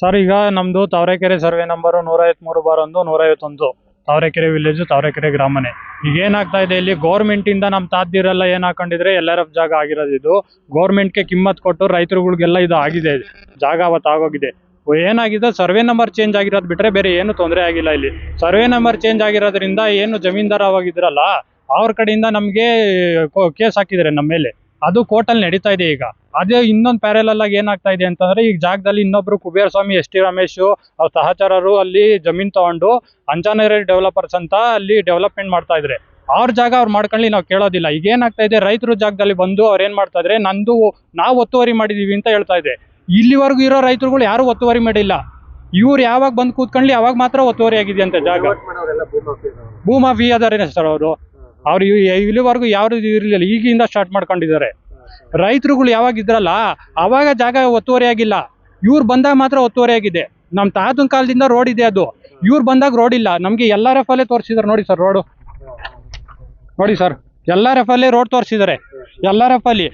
Sir ಈಗ ನಮ್ದು Tavarekere survey number ನೂರ ಮೂರು ಬಾರ್ ಒಂದು ನೂರ ಐವತ್ತೊಂದು ತಾವರೆಕೆರೆ ವಿಲೇಜ್ ತಾವರೆಕೆರೆ ಗ್ರಾಮನೇ. ಈಗ ಏನಾಗ್ತಾ ಇದೆ ಇಲ್ಲಿ ಗೌರ್ಮೆಂಟ್ ಇಂದ ನಮ್ ತಾದ್ದಿರೆಲ್ಲ ಏನ್ ಹಾಕೊಂಡಿದ್ರೆ ಎಲ್ಲರ ಜಾಗ ಆಗಿರೋದು ಇದು. ಗೌರ್ಮೆಂಟ್ಗೆ ಕಿಮ್ಮತ್ ಕೊಟ್ಟು ರೈತರುಗಳಿಗೆಲ್ಲ ಇದು ಆಗಿದೆ. ಜಾಗ ಅವತ್ತು ಆಗೋಗಿದೆ. ಏನಾಗಿದೆ? ಸರ್ವೆ ನಂಬರ್ ಚೇಂಜ್ ಆಗಿರೋದು ಬಿಟ್ರೆ ಬೇರೆ ಏನು ತೊಂದರೆ ಆಗಿಲ್ಲ ಇಲ್ಲಿ. ಸರ್ವೆ ನಂಬರ್ ಚೇಂಜ್ ಆಗಿರೋದ್ರಿಂದ ಏನು ಜಮೀನ್ದಾರ ಅವಾಗಿದ್ರಲ್ಲ ಅವ್ರ ಕಡೆಯಿಂದ ನಮಗೆ ಕೇಸ್ ಹಾಕಿದ್ರೆ ನಮ್ಮ ಮೇಲೆ. ಅದು ಕೋರ್ಟಲ್ಲಿ ನಡೀತಾ ಇದೆ ಈಗ. ಅದೇ ಇನ್ನೊಂದು ಪ್ಯಾರಲ್ ಆಗಿ ಏನಾಗ್ತಾ ಇದೆ ಅಂತಂದ್ರೆ ಈಗ ಜಾಗದಲ್ಲಿ ಇನ್ನೊಬ್ರು ಕುಬೇರ ಸ್ವಾಮಿ ಎಸ್ ಟಿ ರಮೇಶ್ ಅವ್ರ ಸಹಚರರು ಅಲ್ಲಿ ಜಮೀನ್ ತಗೊಂಡು ಅಂಜಾನೇರಿ ಡೆವಲಪರ್ಸ್ ಅಂತ ಅಲ್ಲಿ ಡೆವಲಪ್ಮೆಂಟ್ ಮಾಡ್ತಾ ಇದ್ರೆ. ಅವ್ರ ಜಾಗ ಅವ್ರು ಮಾಡ್ಕೊಳ್ಳಿ ನಾವು ಕೇಳೋದಿಲ್ಲ. ಈಗ ಏನಾಗ್ತಾ ಇದೆ ರೈತರ ಜಾಗದಲ್ಲಿ ಬಂದು ಅವ್ರು ಏನ್ ಮಾಡ್ತಾ ಇದ್ರೆ ನಂದು ನಾವು ಒತ್ತುವರಿ ಮಾಡಿದೀವಿ ಅಂತ ಹೇಳ್ತಾ ಇದೆ ಇಲ್ಲಿವರೆಗೂ ಇರೋ ರೈತರುಗಳು ಯಾರು ಒತ್ತುವರಿ ಮಾಡಿಲ್ಲ. ಇವ್ರು ಯಾವಾಗ ಬಂದು ಕೂತ್ಕೊಳ್ಳಿ ಅವಾಗ ಮಾತ್ರ ಒತ್ತುವರಿ ಆಗಿದೆ ಅಂತ ಜಾಗ. ಭೂಮಾಫಿ ಅದಾರೇನೆ ಸರ್ ಅವರು. ಅವ್ರು ಇಲ್ಲಿವರೆಗೂ ಯಾರು ಇರಲಿಲ್ಲ. ಈಗಿಂದ ಸ್ಟಾರ್ಟ್ ಮಾಡ್ಕೊಂಡಿದ್ದಾರೆ. ರೈತರುಗಳು ಯಾವಾಗ ಇದ್ರಲ್ಲ, ಅವಾಗ ಜಾಗ ಒತ್ತುವರಿ ಆಗಿಲ್ಲ ಇವ್ರು ಬಂದಾಗ ಮಾತ್ರ ಒತ್ತುವರಿ ಆಗಿದೆ ನಮ್ಮ ತಾತನ ಕಾಲದಿಂದ ರೋಡ್ ಇದೆ ಅದು. ಇವ್ರು ಬಂದಾಗ ರೋಡ್ ಇಲ್ಲ. ನಮಗೆ ಎಲ್ಲರ ಫಲೇ ತೋರಿಸಿದ್ರು. ನೋಡಿ ಸರ್ ರೋಡು ನೋಡಿ ಸರ್ ಎಲ್ಲ ರೆಫಲ್ಲಿ ರೋಡ್ ತೋರಿಸಿದ್ದಾರೆ ಎಲ್ಲ ರೆಫಲ್ಲಿ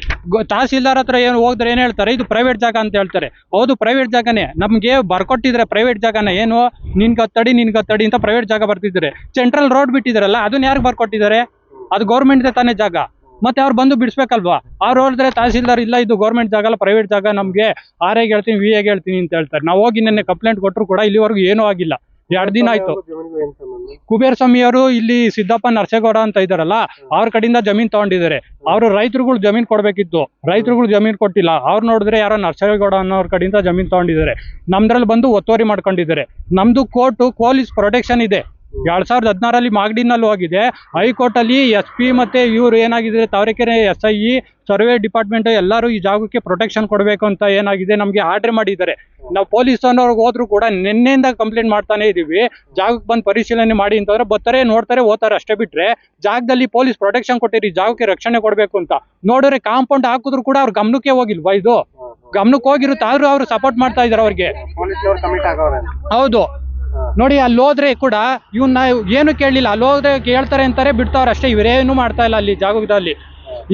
ತಹಸೀಲ್ದಾರ್ ಹತ್ರ ಏನು ಹೋಗಿದ್ರೆ ಏನು ಹೇಳ್ತಾರೆ? ಇದು ಪ್ರೈವೇಟ್ ಜಾಗ ಅಂತ ಹೇಳ್ತಾರೆ. ಹೌದು ಪ್ರೈವೇಟ್ ಜಾಗನೇ. ನಮಗೆ ಬರ್ಕೊಟ್ಟಿದ್ರೆ ಪ್ರೈವೇಟ್ ಜಾಗನ. ಏನು? ನಿನ್ಗೆ ತಡಿ ಅಂತ ಪ್ರೈವೇಟ್ ಜಾಗ ಬರ್ತಿದ್ದಾರೆ ಸೆಂಟ್ರಲ್ ರೋಡ್ ಬಿಟ್ಟಿದಾರಲ್ಲ, ಅದನ್ನ ಯಾರು ಬರ್ಕೊಟ್ಟಿದ್ದಾರೆ? ಅದು ಗೌರ್ಮೆಂಟ್ ತಾನೇ ಜಾಗ. ಮತ್ತೆ ಅವ್ರು ಬಂದು ಬಿಡಿಸ್ಬೇಕಲ್ವಾ? ಅವ್ರು ಹೋದ್ರೆ ತಹಸೀಲ್ದಾರ್ ಇಲ್ಲ, ಇದು ಗೌರ್ಮೆಂಟ್ ಜಾಗ ಅಲ್ಲ ಪ್ರೈವೇಟ್ ಜಾಗ ನಮಗೆ ಆರ್ ಎಗೆ ಹೇಳ್ತೀನಿ, ವಿ ಎಗೆ ಹೇಳ್ತೀನಿ ಅಂತ ಹೇಳ್ತಾರೆ. ನಾವು ಹೋಗಿ ನಿನ್ನೆ ಕಂಪ್ಲೇಂಟ್ ಕೊಟ್ಟರು ಕೂಡ ಇಲ್ಲಿವರೆಗೂ ಏನೂ ಆಗಿಲ್ಲ. ಎರಡು ದಿನ ಆಯ್ತು. ಕುಬೇರ ಸ್ವಾಮಿಯವರು ಇಲ್ಲಿ ಸಿದ್ದಪ್ಪ ನರಸೇಗೌಡ ಅಂತ ಇದಾರಲ್ಲ ಅವ್ರ ಕಡೆಯಿಂದ ಜಮೀನ್ ತಗೊಂಡಿದ್ದಾರೆ. ಅವರು ರೈತರುಗಳು ಜಮೀನ್ ಕೊಡ್ಬೇಕಿತ್ತು. ರೈತರುಗಳು ಜಮೀನ್ ಕೊಟ್ಟಿಲ್ಲ. ಅವ್ರು ನೋಡಿದ್ರೆ ಯಾರೋ ನರಸೇಗೌಡ ಅನ್ನೋರ್ ಕಡೆಯಿಂದ ಜಮೀನ್ ತಗೊಂಡಿದ್ದಾರೆ. ನಮ್ದ್ರಲ್ಲಿ ಬಂದು ಒತ್ತುವರಿ ಮಾಡ್ಕೊಂಡಿದ್ದಾರೆ. ನಮ್ದು ಕೋರ್ಟ್ ಪೊಲೀಸ್ ಪ್ರೊಟೆಕ್ಷನ್ ಇದೆ. ಎರಡ್ ಸಾವಿರದ ಹದಿನಾರಲ್ಲಿ ಮಾಗಡಿನಲ್ಲಿ ಹೋಗಿದೆ ಹೈಕೋರ್ಟ್ ಅಲ್ಲಿ ಎಸ್ ಪಿ ಮತ್ತೆ ಇವರು ಏನಾಗಿದೆ Tavarekere S I survey department ಎಲ್ಲರೂ ಈ ಜಾಗಕ್ಕೆ ಪ್ರೊಟೆಕ್ಷನ್ ಕೊಡಬೇಕು ಅಂತ ಏನಾಗಿದೆ ನಮಗೆ ಆರ್ಡರ್ ಮಾಡಿದ್ದಾರೆ. ನಾವು ಪೊಲೀಸ್ ಅನ್ನೋರ್ಗೆ ಹೋದ್ರು ಕೂಡ ನಿನ್ನೆಯಿಂದ ಕಂಪ್ಲೇಂಟ್ ಮಾಡ್ತಾನೆ ಇದೀವಿ. ಜಾಗಕ್ಕೆ ಬಂದು ಪರಿಶೀಲನೆ ಮಾಡಿ ಅಂತಂದ್ರೆ ಬರ್ತಾರೆ ನೋಡ್ತಾರೆ ಓದ್ತಾರೆ ಅಷ್ಟೇ ಬಿಟ್ರೆ ಜಾಗದಲ್ಲಿ ಪೊಲೀಸ್ ಪ್ರೊಟೆಕ್ಷನ್ ಕೊಟ್ಟಿರಿ ಜಾಗಕ್ಕೆ ರಕ್ಷಣೆ ಕೊಡಬೇಕು ಅಂತ. ನೋಡಿದ್ರೆ ಕಾಂಪೌಂಡ್ ಹಾಕಿದ್ರು ಕೂಡ ಅವ್ರ ಗಮನಕ್ಕೆ ಹೋಗಿಲ್ವಾ ಇದು? ಗಮನಕ್ಕೆ ಹೋಗಿರುತ್ತೆ ಆದ್ರೂ ಅವ್ರು ಸಪೋರ್ಟ್ ಮಾಡ್ತಾ ಇದಾರೆ ಅವ್ರಿಗೆ. ಹೌದು. ನೋಡಿ ಅಲ್ಲಿ ಹೋದ್ರೆ ಕೂಡ ಇವನ್ನ ಏನು ಕೇಳಲಿಲ್ಲ. ಅಲ್ಲಿ ಹೋದ್ರೆ ಕೇಳ್ತಾರೆ ಅಂತಾರೆ ಬಿಡ್ತಾವ್ರೆ ಅಷ್ಟೇ. ಇವರೇನು ಮಾಡ್ತಾ ಇಲ್ಲ ಅಲ್ಲಿ ಜಾಗದಲ್ಲಿ.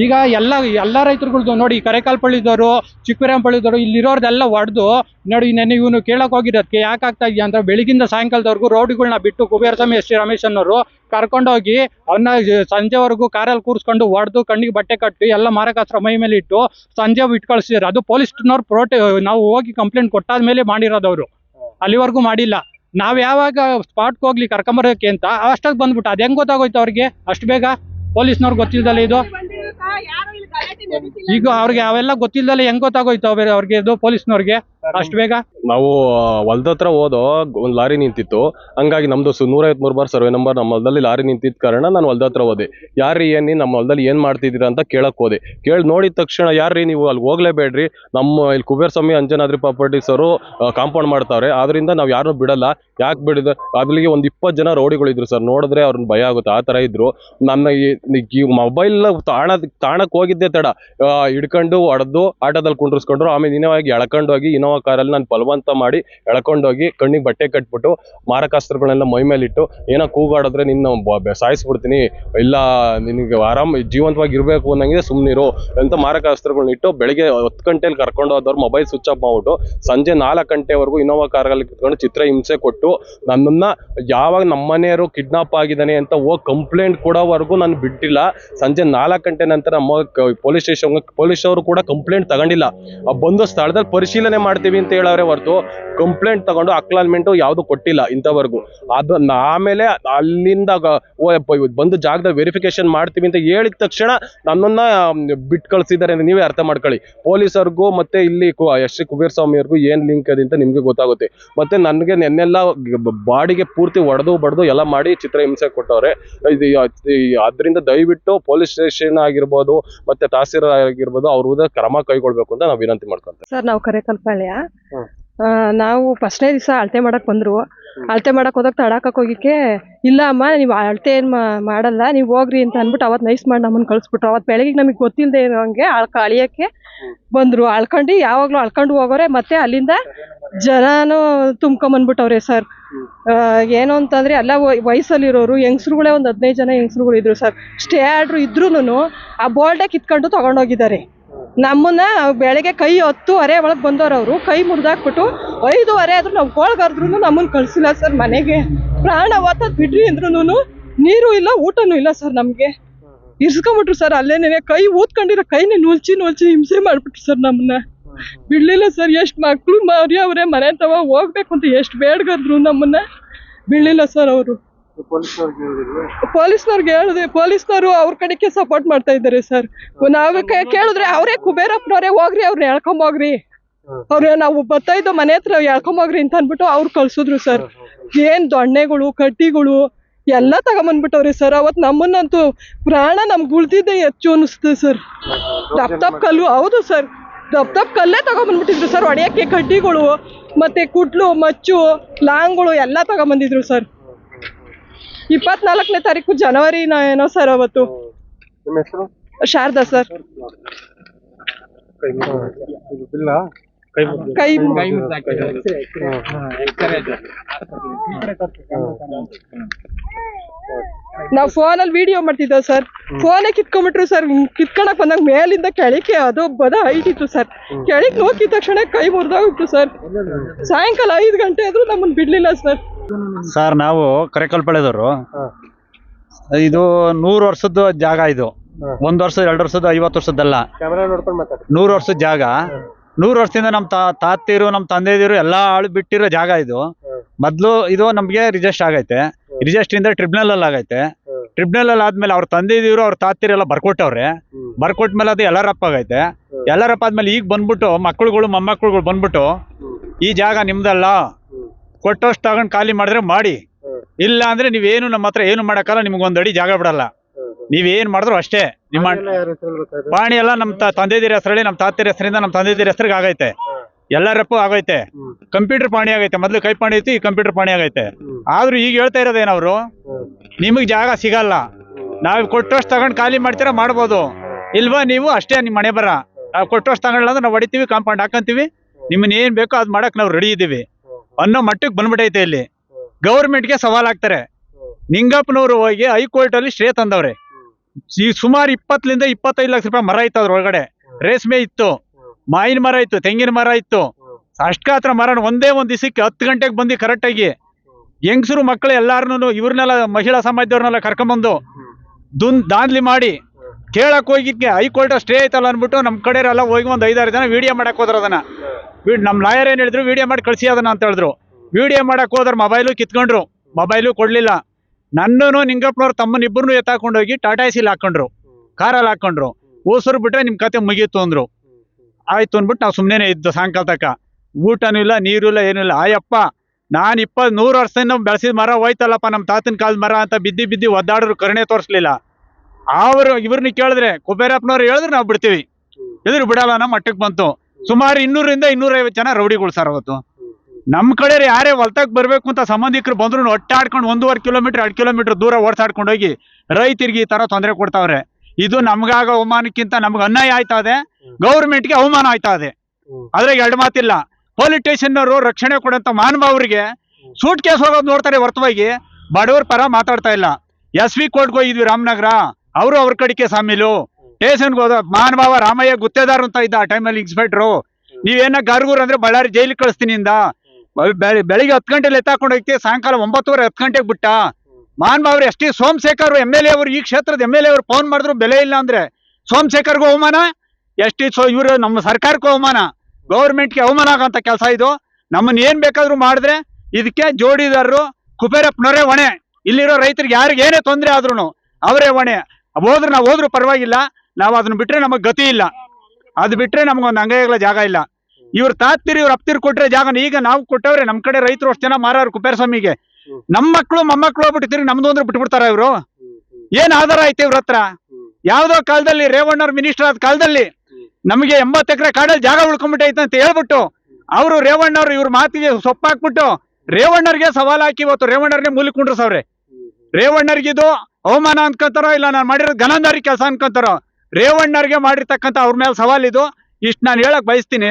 ಈಗ ಎಲ್ಲ ಎಲ್ಲ ರೈತರುಗಳ್ದು ನೋಡಿ ಕರೆಕಾಲ್ಪಳ್ಳಿದವರು ಚಿಕ್ಕವೀರಂಪಳ್ಳಿದವರು ಇಲ್ಲಿರೋರ್ದೆಲ್ಲ ಹೊಡೆದು ನೋಡಿ ನೆನ್ನೆ ಇವನು ಕೇಳಕ್ ಹೋಗಿರೋದಕ್ಕೆ ಯಾಕೆ ಆಗ್ತಾ ಇದೆಯಾ ಅಂತ ಬೆಳಿಗಿಂದ ಸಾಯಂಕಾಲದವರೆಗೂ ರೋಡ್ಗಳನ್ನ ಬಿಟ್ಟು ಕುಬೇರಸ್ವಾಮಿ ಎಸ್ ಟಿ ರಮೇಶ್ ಅನ್ನೋರು ಕರ್ಕೊಂಡೋಗಿ ಅವನ್ನ ಸಂಜೆವರೆಗೂ ಕಾರಲ್ಲಿ ಕೂರಿಸ್ಕೊಂಡು ಹೊಡೆದು ಕಣ್ಣಿಗೆ ಬಟ್ಟೆ ಕಟ್ಟಿ ಎಲ್ಲ ಮಾರಕಾಸ್ತ್ರ ಮೈ ಮೇಲೆ ಇಟ್ಟು ಸಂಜೆ ಬಿಟ್ಟು ಕಳಿಸಿದ್ರು. ಅದು ಪೊಲೀಸ್ನವ್ರು ಪ್ರೋಟೆ ನಾವು ಹೋಗಿ ಕಂಪ್ಲೇಂಟ್ ಕೊಟ್ಟಾದ್ಮೇಲೆ ಮಾಡಿರೋದವ್ರು ಅಲ್ಲಿವರೆಗೂ ಮಾಡಿಲ್ಲ. ನಾವ್ ಯಾವಾಗ ಸ್ಪಾಟ್ಗೆ ಹೋಗ್ಲಿ ಕರ್ಕೊಂಬರೋಕೆ ಅಂತ ಅಷ್ಟಕ್ಕೆ ಬಂದ್ಬಿಟ್ಟು, ಅದ್ ಹೆಂಗ್ ಗೊತ್ತಾಗೋಯ್ತು ಅವ್ರಿಗೆ? ಅಷ್ಟು ಬೇಗ? ಪೊಲೀಸ್ನವ್ರು ಗೊತ್ತಿಲ್ದಲ್ಲ ಇದು? ಈಗ ಅವ್ರಿಗೆ ಅವೆಲ್ಲ ಗೊತ್ತಿಲ್ಲದಲ್ಲ ಹೆಂಗ್ ಗೊತ್ತಾಗೋಯ್ತು ಅವ್ರೆ ಅವ್ರಿಗೆ ಇದು ಪೊಲೀಸ್ನವ್ರಿಗೆ? ಅಷ್ಟು ಬೇಗ? ನಾವು ಹೊಲ್ದ ಹತ್ರ ಹೋದೋ ಒಂದು ಲಾರಿ ನಿಂತಿತ್ತು. ಹಂಗಾಗಿ ನಮ್ದು ಸು ಬಾರ್ ಸರ್ವೆ ನಂಬರ್ ನಮ್ಮ ಹೊಲದಲ್ಲಿ ಲಾರಿ ನಿಂತಿದ್ದ ಕಾರಣ ನಾನು ಹೊಲ್ದ ಹತ್ರ ಹೋದೆ. ಯಾರ್ರಿ ಏನಿ ನಮ್ಮ ಹೊಲದಲ್ಲಿ ಏನ್ ಮಾಡ್ತಿದ್ದೀರಾ ಅಂತ ಕೇಳಕ್ ಹೋದೆ. ಕೇಳಿ ನೋಡಿದ ತಕ್ಷಣ ಯಾರ್ರೀ ನೀವು ಅಲ್ಲಿ ಹೋಗ್ಲೇಬೇಡ್ರಿ. ನಮ್ಮ ಇಲ್ಲಿ ಕುಬೇರ್ ಸ್ವಾಮಿ ಅಂಜನಾದ್ರಿ ಪ್ರಾಪರ್ಟೀಸ್ ಅವರು ಕಾಂಪೌಂಡ್ ಮಾಡ್ತಾವ್ರೆ. ಆದ್ರಿಂದ ನಾವು ಯಾರನ್ನೂ ಬಿಡಲ್ಲ. ಯಾಕೆ ಬಿಡಿದ ಅಲ್ಲಿಗೆ ಒಂದು ಇಪ್ಪತ್ತು ಜನ ರೋಡಿಗಳಿದ್ರು ಸರ್. ನೋಡಿದ್ರೆ ಅವ್ರನ್ನ ಭಯ ಆಗುತ್ತೆ. ಆ ತರ ಇದ್ರು. ನನ್ನ ಈ ಮೊಬೈಲ್ ತಾಣ ತಾಣಕ್ಕೆ ಹೋಗಿದ್ದೆ ತಡ. ಹಿಡ್ಕೊಂಡು ಹೊಡೆದು ಆಟೋದಲ್ಲಿ ಕುಂಡ್ರಿಸ್ಕೊಂಡ್ರು. ಆಮೇಲೆ ಇನ್ನೋವಾಗಿ ಎಳ್ಕೊಂಡು ಹೋಗಿ ಇನೋವಾ ಕಾರಲ್ಲಿ ನಾನು ಬಲವಂತ ಮಾಡಿ ಎಳ್ಕೊಂಡೋಗಿ ಕಣ್ಣಿಗೆ ಬಟ್ಟೆ ಕಟ್ಬಿಟ್ಟು ಮಾರಕಾಸ್ತ್ರಗಳನ್ನೆಲ್ಲ ಮೈ ಮೇಲೆ ಏನೋ ಕೂಗಾಡಿದ್ರೆ ನಿನ್ನ ಸಾಯಿಸ್ಬಿಡ್ತೀನಿ. ಇಲ್ಲ, ನಿನಗೆ ಆರಾಮ್ ಜೀವಂತವಾಗಿ ಇರಬೇಕು ಅನ್ನಂಗಿದೆ. ಸುಮ್ಮನಿರು ಅಂತ ಮಾರಕಾಸ್ತ್ರಗಳನ್ನ ಇಟ್ಟು ಬೆಳಿಗ್ಗೆ ಹತ್ತು ಗಂಟೆಲಿ ಕರ್ಕೊಂಡು ಹೋದವ್ರು ಮೊಬೈಲ್ ಸ್ವಿಚ್ ಆಫ್ ಮಾಡ್ಬಿಟ್ಟು ಸಂಜೆ ನಾಲ್ಕು ಗಂಟೆವರೆಗೂ ಇನೋವಾ ಕಾರಲ್ಲಿ ಕುತ್ಕೊಂಡು ಚಿತ್ರ ಹಿಂಸೆ ಕೊಟ್ಟು ನನ್ನನ್ನ ಯಾವಾಗ ನಮ್ಮನೆಯವರು ಕಿಡ್ನಾಪ್ ಆಗಿದ್ದಾನೆ ಅಂತ ಹೋಗಿ ಕಂಪ್ಲೇಂಟ್ ಕೊಡೋವರೆಗೂ ನಾನು ಬಿಟ್ಟಿಲ್ಲ. ಸಂಜೆ ನಾಲ್ಕು ಗಂಟೆ ನಂತರ ಪೊಲೀಸ್ ಸ್ಟೇಷನ್ ಪೊಲೀಸ್ ಅವರು ಕೂಡ ಕಂಪ್ಲೇಂಟ್ ತಗೊಂಡಿಲ್ಲ. ಬಂದು ಸ್ಥಳದಲ್ಲಿ ಪರಿಶೀಲನೆ ಮಾಡ್ತೀವಿ ಅಂತ ಹೇಳವ್ರೆ ಹೊರತು ಕಂಪ್ಲೇಂಟ್ ತಗೊಂಡು ಅಕ್ಲಾನ್ಮೆಂಟ್ ಯಾವುದು ಕೊಟ್ಟಿಲ್ಲ ಇಂಥವರೆಗೂ. ಅದು ಆಮೇಲೆ ಅಲ್ಲಿಂದ ಬಂದು ಜಾಗದ ವೆರಿಫಿಕೇಶನ್ ಮಾಡ್ತೀವಿ ಅಂತ ಹೇಳಿದ ತಕ್ಷಣ ನನ್ನನ್ನ ಬಿಟ್ಟು ಕಳಿಸಿದ್ದಾರೆ ಅಂತ ನೀವೇ ಅರ್ಥ ಮಾಡ್ಕೊಳ್ಳಿ. ಪೊಲೀಸರಿಗೂ ಮತ್ತೆ ಇಲ್ಲಿ ಎಸ್ ಶ್ರೀ ಕುಬೇರ್ ಸ್ವಾಮಿ ಅವ್ರಿಗೂ ಏನ್ ಲಿಂಕ್ ಇದೆ ಅಂತ ನಿಮ್ಗೆ ಗೊತ್ತಾಗುತ್ತೆ. ಮತ್ತೆ ನನಗೆ ನೆನ್ನೆಲ್ಲ ಬಾಡಿಗೆ ಪೂರ್ತಿ ಹೊಡೆದು ಬಡ್ದು ಎಲ್ಲ ಮಾಡಿ ಚಿತ್ರ ಹಿಂಸೆ ಕೊಟ್ಟವ್ರೆ ಅದರಿಂದ ದಯವಿಟ್ಟು ಪೊಲೀಸ್ ಸ್ಟೇಷನ್ ಆಗಿರ್ಬೋದು ಮತ್ತೆ ತಹಸೀಲ್ದಾರ್ ಆಗಿರ್ಬೋದು ಅವ್ರ ವಿರುದ್ಧ ಕ್ರಮ ಕೈಗೊಳ್ಬೇಕು ಅಂತ ನಾವು ವಿನಂತಿ ಮಾಡ್ಕೊಂತೀವಿ. ಸರ್ ನಾವು ಕರೆಕಲ್ಪಾಳ್ಯ ನಾವು ಫಸ್ಟ್ನೇ ದಿವಸ ಅಳತೆ ಮಾಡಕ್ ಬಂದ್ರು. ಅಳತೆ ಮಾಡಕ್ ಹೋದಾಗ ತಡಾಕಕ್ ಹೋಗಿಕ್ಕೆ ಇಲ್ಲ ಅಮ್ಮ ನೀವು ಅಳತೆ ಏನ್ ಮಾಡಲ್ಲ ನೀವು ಹೋಗ್ರಿ ಅಂತ ಅಂದ್ಬಿಟ್ಟು ಅವತ್ತು ನೈಸ್ ಮಾಡಿ ನಮ್ಮನ್ನ ಕಳಿಸ್ಬಿಟ್ರು. ಅವತ್ತು ಬೆಳಗ್ಗೆ ನಮಗೆ ಗೊತ್ತಿಲ್ಲದೆ ಇರೋಂಗೆ ಅಳ್ಕ ಅಳಿಯಕ್ಕೆ ಬಂದ್ರು. ಅಳ್ಕೊಂಡು ಯಾವಾಗ್ಲೂ ಅಳ್ಕೊಂಡು ಹೋಗೋರೆ ಮತ್ತೆ ಅಲ್ಲಿಂದ ಜನನು ತುಂಬ್ಕೊಂಬಂದ್ಬಿಟ್ಟವ್ರೆ ಸರ್. ಏನು ಅಂತಂದ್ರೆ ಎಲ್ಲ ವಯ್- ವಯಸ್ಸಲ್ಲಿರೋರು ಹೆಂಗಸ್ರುಗಳೇ ಒಂದು ಹದಿನೈದು ಜನ ಹೆಂಗಸ್ರುಗಳು ಇದ್ರು ಸರ್. ಸ್ಟೇ ಆರ್ಡ್ರು ಇದ್ರೂನು ಆ ಬೋಲ್ಡೇ ಕಿತ್ಕೊಂಡು ತಗೊಂಡೋಗಿದ್ದಾರೆ. ನಮ್ಮನ್ನ ಬೆಳಗ್ಗೆ ಕೈ ಹತ್ತುವರೆ ಒಳಗೆ ಬಂದವ್ರು ಅವರು ಕೈ ಮುರಿದಾಕ್ಬಿಟ್ಟು ಐದುವರೆ ಆದ್ರೂ ನಾವು ಕೋಳ್ಗರ್ದ್ರು ನಮ್ಮನ್ನ ಕಳ್ಸಿಲ್ಲ ಸರ್ ಮನೆಗೆ. ಪ್ರಾಣ ಓತದ್ ಬಿಡ್ರಿ ಅಂದ್ರೂ ನೀರು ಇಲ್ಲ, ಊಟನೂ ಇಲ್ಲ ಸರ್ ನಮ್ಗೆ. ಇರ್ಸ್ಕೊಂಬಿಟ್ರು ಸರ್ ಅಲ್ಲೇನೇ ಕೈ ಊದ್ಕೊಂಡಿರೋ ಕೈನೇ ನೂಲ್ಚಿ ನುಲ್ಚಿ ಹಿಂಸೆ ಮಾಡ್ಬಿಟ್ರು ಸರ್ ನಮ್ಮನ್ನ. ಬಿಡ್ಲಿಲ್ಲ ಸರ್ ಎಷ್ಟು ಮಕ್ಳು ಮಾರಿ ಅವ್ರೆ ಮನೆ ತವ ಹೋಗ್ಬೇಕು ಅಂತ ಎಷ್ಟು ಬೇಡ್ಗದ್ರು ನಮ್ಮನ್ನ. ಬಿಡ್ಲಿಲ್ಲ ಸರ್ ಅವರು. ಪೊಲೀಸ್ನವ್ರಿಗೆ ಹೇಳಿದೆ ಪೊಲೀಸ್ನವರು ಅವ್ರ ಕಡೆಗೆ ಸಪೋರ್ಟ್ ಮಾಡ್ತಾ ಇದ್ದಾರೆ ಸರ್. ನಾವ್ ಕೇಳಿದ್ರೆ ಅವರೇ ಕುಬೇರಪ್ಪನವರೇ ಹೋಗ್ರಿ ಅವ್ರನ್ನ ಎಳ್ಕೊಂಬೋಗ್ರಿ ಅವ್ರ ನಾವು ಬರ್ತಾ ಇದ್ದೋ ಮನೆ ಹತ್ರ ಎಳ್ಕೊಂಬೋಗ್ರಿ ಅಂತ ಅನ್ಬಿಟ್ಟು ಅವ್ರು ಕಳ್ಸಿದ್ರು ಸರ್. ಏನ್ ದೊಣ್ಣೆಗಳು ಕಟ್ಟಿಗಳು ಎಲ್ಲ ತಗೊಂಬಂದ್ಬಿಟ್ಟವ್ರಿ ಸರ್. ಅವತ್ ನಮ್ಮನ್ನಂತೂ ಪ್ರಾಣ ನಮ್ಗೆ ಉಳ್ದಿದ್ದೆ ಹೆಚ್ಚು ಅನಿಸ್ತದೆ ಸರ್. ತಪ್ಪ ದಪ್ ಕಲ್ಲು ಹೌದು ಸರ್. ದಪ್ ದಪ್ ಕಲ್ಲೇ ತಗೊಂಬಂದ್ಬಿಟ್ಟಿದ್ರು ಸರ್. ಒಡೆಯೋಕ್ಕೆ ಕಡ್ಡಿಗಳು ಮತ್ತೆ ಕುಟ್ಲು ಮಚ್ಚು ಲಾಂಗ್ಗಳು ಎಲ್ಲ ತಗೊಂಬಂದಿದ್ರು ಸರ್. ಇಪ್ಪತ್ನಾಲ್ಕನೇ ತಾರೀಕು ಜನವರಿನ ಏನೋ ಸರ್ ಅವತ್ತು. ಶಾರದಾ ಸರ್. ಕೈ ಕೈ ನಾವು ಅಲ್ಲಿ ವಿಡಿಯೋ ಮಾಡ್ತಿದ್ದ ಸರ್? ಫೋನೇ ಕಿತ್ಕೊಂಡ್ಬಿಟ್ರು ಸರ್ ಕಿತ್ಕೊಳಕ್ ಬಂದಾಗ ಮೇಲಿಂದ ಕೆಳಕ್ಕೆ ಅದು ಬದ ಹೈಟ್ ಇತ್ತು ಸರ್. ಕೆಳಕ್ ನೋಕಿದ ತಕ್ಷಣ ಕೈ ಮುರಿದೋಗಿತ್ತು ಸರ್. ಸಾಯಂಕಾಲ ಐದು ಗಂಟೆ ಆದ್ರೂ ನಮ್ಮನ್ನ ಬಿಡ್ಲಿಲ್ಲ ಸರ್. ಸರ್ ನಾವು ಕರೆಕಲ್ಪಳೆದವರು ಇದು ನೂರು ವರ್ಷದ ಜಾಗ ಇದು. ಒಂದ್ ವರ್ಷ ಎರಡು ವರ್ಷದ ಐವತ್ತು ವರ್ಷದ್ದಲ್ಲ. ಕ್ಯಾಮ್ರಾ ನೋಡ್ಕೊಂಡು ಮಾತಾಡಿ. ನೂರು ವರ್ಷದ ಜಾಗ. ನೂರು ವರ್ಷದಿಂದ ನಮ್ಮ ತಾ ತಾತಿರು ನಮ್ಮ ತಂದೆದಿರು ಎಲ್ಲಾ ಆಳು ಬಿಟ್ಟಿರೋ ಜಾಗ ಇದು. ಮೊದ್ಲು ಇದು ನಮ್ಗೆ ರಿಜೆಸ್ಟ್ ಆಗೈತೆ. ರಿಜೆಸ್ಟ್ ಇಂದ ಟ್ರಿಬ್ಯುನಲ್ ಅಲ್ಲಿ ಆಗೈತೆ. ಟ್ರಿಬ್ಯುನಲ್ ಅಲ್ಲಿ ಆದ್ಮೇಲೆ ಅವ್ರ ತಂದಿದಿವ್ರು ಅವ್ರ ತಾತಿರೆಲ್ಲ ಬರ್ಕೊಟ್ಟವ್ರೆ. ಬರ್ಕೊಟ್ಮೇಲೆ ಅದು ಎಲ್ಲರಪ್ಪ ಆಗೈತೆ. ಎಲ್ಲರಪ್ಪ ಆದ್ಮೇಲೆ ಈಗ ಬಂದ್ಬಿಟ್ಟು ಮಕ್ಕಳುಗಳು ಮೊಮ್ಮಕ್ಕಳುಗಳು ಬಂದ್ಬಿಟ್ಟು ಈ ಜಾಗ ನಿಮ್ದಲ್ಲ? ಕೊಟ್ಟೋಷ್ಟು ತಗೊಂಡ್ ಖಾಲಿ ಮಾಡಿದ್ರೆ ಮಾಡಿ. ಇಲ್ಲ ಅಂದ್ರೆ ನೀವೇನು ನಮ್ಮ ಹತ್ರ ಏನು ಮಾಡಕ್ಕಲ್ಲ ನಿಮ್ಗೆ ಒಂದ್ ಅಡಿ ಜಾಗ ಬಿಡಲ್ಲ. ನೀವೇನ್ ಮಾಡಿದ್ರು ಅಷ್ಟೇ. ನಿಮ್ಮ ಪಾಣಿ ಎಲ್ಲ ನಮ್ಮ ತ- ತಂದೆದಿರ ಹೆಸರಲ್ಲಿ ನಮ್ಮ ತಾತಿರ ಹೆಸರಿಂದ ನಮ್ಮ ತಂದೆದಿರ ಹೆಸರಿಗೆ ಆಗೈತೆ. ಎಲ್ಲರಪ್ಪು ಆಗೈತೆ. ಕಂಪ್ಯೂಟರ್ ಪಾಣಿ ಆಗೈತೆ. ಮೊದ್ಲು ಕೈ ಪಾಣಿ ಇತ್ತು ಈ ಕಂಪ್ಯೂಟರ್ ಪಾಣಿ ಆಗೈತೆ. ಆದ್ರೂ ಈಗ ಹೇಳ್ತಾ ಇರೋದೇನವ್ರು ನಿಮಗೆ ಜಾಗ ಸಿಗಲ್ಲ. ನಾವು ಕೊಟ್ಟಷ್ಟು ತಗೊಂಡ್ ಖಾಲಿ ಮಾಡ್ತೀರಾ ಮಾಡ್ಬೋದು. ಇಲ್ವಾ ನೀವು? ಅಷ್ಟೇ ನಿಮ್ಮ ಮನೆ ಬರ. ನಾವು ಕೊಟ್ಟಷ್ಟು ತಗೊಳ್ಳ ಅಂದ್ರೆ ನಾವು ಹೊಡಿತೀವಿ ಕಾಂಪೌಂಡ್ ಹಾಕಂತೀವಿ. ನಿಮ್ಮನ್ನ ಏನ್ ಬೇಕೋ ಅದ್ ಮಾಡಕ್ ನಾವು ರೆಡಿ ಇದೀವಿ. ಅನ್ನೋ ಮಟ್ಟಕ್ಕೆ ಬಂದ್ಬಿಟ್ಟೈತೆ ಇಲ್ಲಿ. ಗೌರ್ಮೆಂಟ್ಗೆ ಸವಾಲ್ ಹಾಕ್ತಾರೆ. ನಿಂಗಪ್ಪನವರು ಹೋಗಿ ಹೈಕೋರ್ಟ್ ಅಲ್ಲಿ ಸ್ಟೇ ತಂದವ್ರೆ. ಈ ಸುಮಾರು ಇಪ್ಪತ್ತರಿಂದ ಇಪ್ಪತ್ತೈದು ಲಕ್ಷ ರೂಪಾಯಿ ಮರ ಇತ್ತು ಅದ್ರ ಒಳಗಡೆ ರೇಷ್ಮೆ ಇತ್ತು. ಮಾವಿನ ಮರ ಇತ್ತು, ತೆಂಗಿನ ಮರ ಇತ್ತು. ಅಷ್ಟಾತ್ರ ಮರ ಒಂದೇ ಒಂದು ದಿವಸಕ್ಕೆ ಹತ್ತು ಗಂಟೆಗೆ ಬಂದು ಕರೆಕ್ಟಾಗಿ ಹೆಂಗಸರು ಮಕ್ಕಳು ಎಲ್ಲಾರನು ಇವ್ರನ್ನೆಲ್ಲ ಮಹಿಳಾ ಸಮಾಜದವ್ರನ್ನೆಲ್ಲ ಕರ್ಕೊಂಬಂದು ದುನ್ ದಾಂದ್ಲಿ ಮಾಡಿ ಕೇಳಕ್ ಹೋಗಿದ್ಕೆ ಹೈಕೋರ್ಟ್ ಸ್ಟೇ ಐತಲ್ಲ ಅಂದ್ಬಿಟ್ಟು ನಮ್ಮ ಕಡೆಯವರೆಲ್ಲ ಹೋಗಿ ಒಂದು ಐದಾರು ಜನ ವಿಡಿಯೋ ಮಾಡಕ್ ಹೋದ್ರ ಅದನ್ನ. ನಮ್ಮ ಲಾಯರ್ ಏನು ಹೇಳಿದ್ರು ವಿಡಿಯೋ ಮಾಡಿ ಕಳ್ಸಿ ಅದನ್ನ ಅಂತ ಹೇಳಿದ್ರು. ವಿಡಿಯೋ ಮಾಡಕ್ಕೆ ಹೋದ್ರ ಮೊಬೈಲು ಕಿತ್ಕೊಂಡ್ರು. ಮೊಬೈಲು ಕೊಡ್ಲಿಲ್ಲ. ನನ್ನೂ ನಿಂಗಪ್ಪನವ್ರ ತಮ್ಮನ ಇಬ್ಬರನ್ನು ಎತ್ತಾಕೊಂಡೋಗಿ ಟಾಟಾ ಎಸಿಲ್ ಹಾಕೊಂಡ್ರು. ಕಾರಲ್ಲಿ ಹಾಕೊಂಡ್ರು. ಓಸರು ಬಿಟ್ರೆ ನಿಮ್ಮ ಕತೆ ಮುಗೀತು ಅಂದ್ರು. ಆಯ್ತು ಅಂದ್ಬಿಟ್ಟು ನಾವು ಸುಮ್ಮನೆ ಇದ್ದ ಸಾಯಂಕಾಲ ತಕ ಊಟನೂ ಇಲ್ಲ, ನೀರು ಇಲ್ಲ, ಏನೂ ಇಲ್ಲ. ಆಯಪ್ಪ, ನಾನು ಇಪ್ಪತ್ ನೂರು ವರ್ಷದಿಂದ ಬೆಳೆಸಿದ ಮರ ಹೋಯ್ತಲ್ಲಪ್ಪ ನಮ್ಮ ತಾತನ ಕಾಲದ ಮರ ಅಂತ ಬಿದ್ದಿ ಬಿದ್ದಿ ಒದ್ದಾಡ್ರು ಕರುಣೆ ತೋರಿಸ್ಲಿಲ್ಲ. ಅವರು ಇವ್ರನ್ನ ಕೇಳಿದ್ರೆ, ಕುಬೇರಪ್ಪನವ್ರು ಹೇಳಿದ್ರೆ ನಾವು ಬಿಡ್ತೀವಿ. ಎದುರು ಬಿಡಲ್ಲ, ನಮ್ಮ ಮಟ್ಟಕ್ಕೆ ಬಂತು. ಸುಮಾರು ಇನ್ನೂರಿಂದ ಇನ್ನೂರೈವತ್ತು ಜನ ರೌಡಿಗಳು ಸರ್ ಅವತ್ತು. ನಮ್ಮ ಕಡೆ ಯಾರೇ ಹೊಲ್ತಾಗ್ ಬರಬೇಕು ಅಂತ ಸಂಬಂಧಿಕರು ಬಂದ್ರು ಒಟ್ಟಾಡ್ಕೊಂಡು ಒಂದೂವರೆ ಕಿಲೋಮೀಟರ್, ಎರಡು ಕಿಲೋಮೀಟರ್ ದೂರ ಓಡಿಸಾಡ್ಕೊಂಡು ಹೋಗಿ ರೈತರಿಗೆ ಈ ತರ ತೊಂದರೆ ಕೊಡ್ತಾವ್ರೆ. ಇದು ನಮ್ಗಾಗ ಅವಮಾನಕ್ಕಿಂತ ನಮ್ಗೆ ಅನ್ಯಾಯ ಆಯ್ತಾ ಇದೆ ಗೌರ್ಮೆಂಟ್ಗೆ ಅವಮಾನ ಆಯ್ತಾ ಇದೆ. ಅದ್ರಾಗ ಎರಡು ಮಾತಿಲ್ಲ. ಪೊಲೀಸ್ ಸ್ಟೇಷನ್ ಅವರು ರಕ್ಷಣೆ ಕೊಡಂತ ಮಾನವರಿಗೆ ಸೂಟ್ ಕೇಸ್ ಹೋಗೋದು ನೋಡ್ತಾರೆ ಹೊರತುವಾಗಿ ಬಡವರ ಪರ ಮಾತಾಡ್ತಾ ಇಲ್ಲ. ಎಸ್ ವಿ ಕೋರ್ಟ್ಗೆ ಹೋಗಿದ್ವಿ ರಾಮನಗರ. ಅವರು ಅವ್ರ ಕಡೆಗೆ ಸಾಮಿಲು ಸ್ಟೇಷನ್ಗೆ ಹೋದ ಮಾನಭಾವ ರಾಮಯ್ಯ ಗುತ್ತೇದಾರ್ ಅಂತ ಇದ್ದ ಆ ಟೈಮಲ್ಲಿ ಇನ್ಸ್ಪೆಕ್ಟ್ರು. ನೀವೇನ ಗಾರ್ಗೂರ್ ಅಂದ್ರೆ ಬಳ್ಳಾರಿ ಜೈಲಿಗೆ ಕಳಿಸ್ತೀನಿ ಇಂದ. ಬೆಳಿಗ್ಗೆ ಹತ್ತು ಗಂಟೆಲಿ ಎತ್ತಾಕೊಂಡು ಹೋಗ್ತಿ ಸಾಯಂಕಾಲ ಒಂಬತ್ತುವರೆ ಹತ್ತು ಗಂಟೆಗೆ ಬಿಟ್ಟ. ಮಾನ್ಭಾವ್ರು S T Somashekhar M L A ಅವರು ಈ ಕ್ಷೇತ್ರದ ಎಂ ಎಲ್ ಎ ಅವರು ಫೋನ್ ಮಾಡಿದ್ರು ಬೆಲೆ ಇಲ್ಲ ಅಂದ್ರೆ. ಸೋಮಶೇಖರ್ಗೂ ಅವಮಾನ ಎಸ್ ಟಿ ಸೋ ಇವರು ನಮ್ಮ ಸರ್ಕಾರಕ್ಕೂ ಅವಮಾನ. ಗೌರ್ಮೆಂಟ್ಗೆ ಅವಮಾನ ಆಗಂತ ಕೆಲಸ ಇದು. ನಮ್ಮನ್ನ ಏನ್ ಬೇಕಾದ್ರೂ ಮಾಡಿದ್ರೆ ಇದಕ್ಕೆ ಜೋಡಿದಾರರು ಕುಬೇರಪ್ಪನವರೇ ಹೊಣೆ. ಇಲ್ಲಿರೋ ರೈತರಿಗೆ ಯಾರಿಗೆ ಏನೇ ತೊಂದರೆ ಆದ್ರೂ ಅವರೇ ಹೊಣೆ. ಹೋದ್ರೆ ನಾವು ಹೋದ್ರು ಪರವಾಗಿಲ್ಲ, ನಾವು ಅದನ್ನ ಬಿಟ್ರೆ ನಮಗ್ ಗತಿ ಇಲ್ಲ. ಅದು ಬಿಟ್ರೆ ನಮಗೊಂದು ಅಂಗೈಗಳ ಜಾಗ ಇಲ್ಲ. ಇವ್ರು ತಾತ್ತಿರಿ, ಇವ್ರು ಅಪ್ತಿರ್ ಕೊಟ್ಟರೆ ಜಾಗ ಈಗ ನಾವು ಕೊಟ್ಟವ್ರೆ, ನಮ್ ಕಡೆ ರೈತರು ಅಷ್ಟು ಜನ ಮಾರಾರು ಕುಬೇರಸ್ವಾಮಿಗೆ. ನಮ್ಮ ಮಕ್ಕಳು ಮೊಮ್ಮಕ್ಕಳು ಹೋಗ್ಬಿಟ್ಟಿರಿ ನಮ್ದು ಅಂದ್ರೆ ಬಿಟ್ಬಿಡ್ತಾರ ಇವರು? ಏನ್ ಆಧಾರ ಐತೆ ಇವ್ರ ಹತ್ರ? ಯಾವ್ದೋ ಕಾಲದಲ್ಲಿ ರೇವಣ್ಣವ್ರ ಮಿನಿಸ್ಟರ್ ಆದ ಕಾಲದಲ್ಲಿ. ನಮಗೆ ಎಂಬತ್ತು ಎಕರೆ ಕಾಡಲ್ಲಿ ಜಾಗ ಉಳ್ಕೊಂಡ್ಬಿಟ್ಟೈತೆ ಅಂತ ಹೇಳ್ಬಿಟ್ಟು ಅವರು ರೇವಣ್ಣವ್ರು ಇವ್ರ ಮಾತಿಗೆ ಸೊಪ್ಪಾಕ್ಬಿಟ್ಟು ರೇವಣ್ಣರಿಗೆ ಸವಾಲು ಹಾಕಿ ಇವತ್ತು ರೇವಣ್ಣರ್ನೇ ಮೂಲಿ ಕುಂಡ್ರಸವ್ರೆ. ರೇವಣ್ಣರಿಗಿದು ಅವಮಾನ ಅನ್ಕೊಂತಾರೋ ಇಲ್ಲ ನಾನು ಮಾಡಿರೋ ಘನಂದಾರಿ ಕೆಲಸ ಅನ್ಕೊಂತಾರೋ ರೇವಣ್ಣರಿಗೆ ಮಾಡಿರ್ತಕ್ಕಂಥ ಅವ್ರ ಮೇಲೆ ಸವಾಲಿದು ಇಷ್ಟು ನಾನು ಹೇಳಕ್ ಬಯಸ್ತೀನಿ.